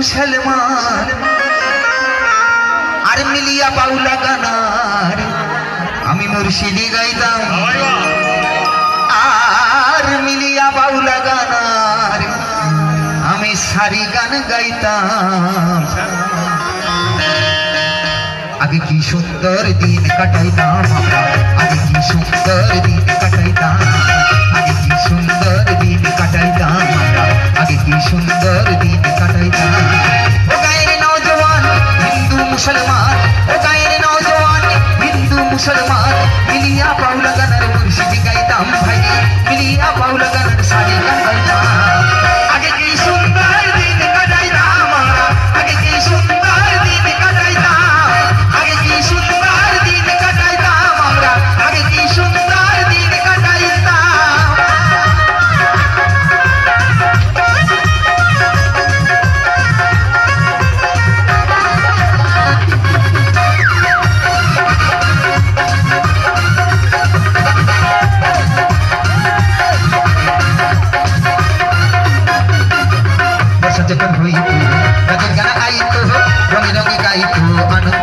মুসলমান। আর মিলিয়া বাউলা গানার, আমি মুর্শিদি গাইতাম। আর মিলিয়া বাউলা গানার, আমি সারি গান গাইতাম। আগে কি সুন্দর দিন কাটাইতাম আমরা, আগে কি সুন্দর দিন কাটাইতাম আগে কি সুন্দর দিন কাটাইতাম আমরা, আগে কি সুন্দর দিন মুসলমান মিলিয়া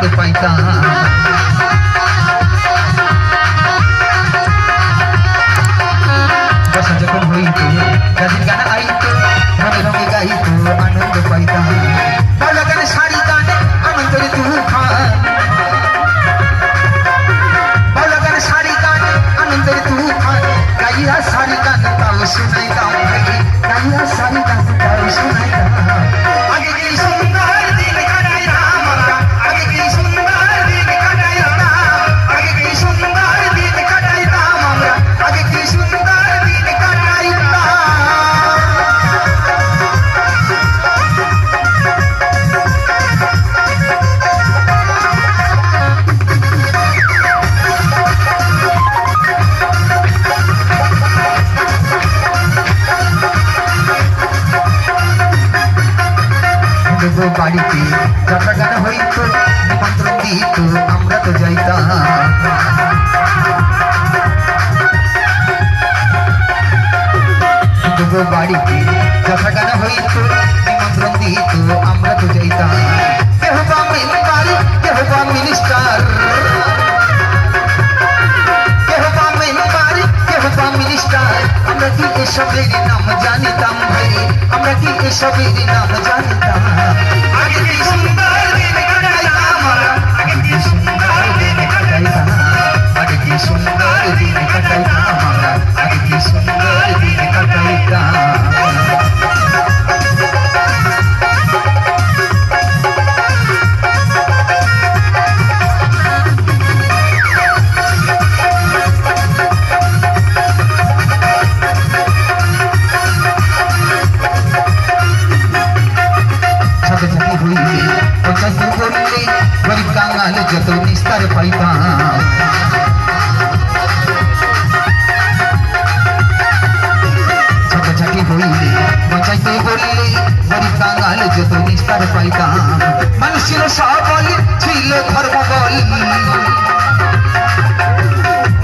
আনন্দ পাইতাম দেবো বাড়িতে। যাত্রা গান হইতো নিমন্ত্রণ দিত আমরা তো যাইতাম। বাড়িতে যাত্রা গান হইতো এসবের নাম জানিতাম ভাই। আমরা কি এসবের নাম জানিতাম? আগে সুন্দর দিন কাটাইতাম সাথে সাথে হইলে পঞ্চায়েত করলে গরিব কাঙাল যত নিস্তার পাইতাম। সাথে হইলে পঞ্চায়েত করলে গরিব কাঙাল যত নিস্তার পাইতাম। মানুষ ছিল সবল, ছিল ধর্মবল।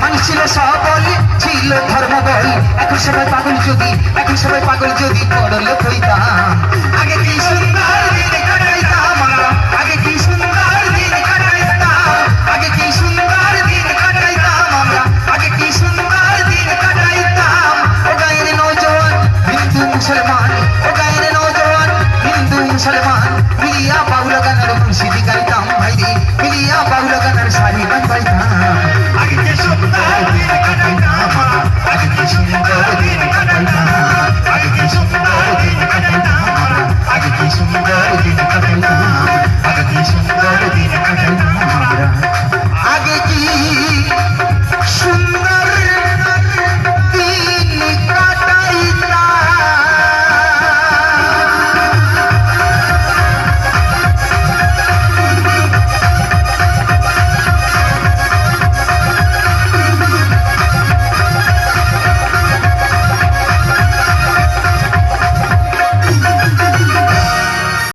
মানুষ ছিল সবল, ছিল ধর্মবল। এখন সবাই পাগল যদি, এখন সবাই পাগল যদি বড় লোক হইতাম। মিলিয়া বাউলা গানের মুর্শিদি গাইতাম ভাই রে মিলিয়া বাউলা গানের শাড়ি গান গাইতাম আগে কি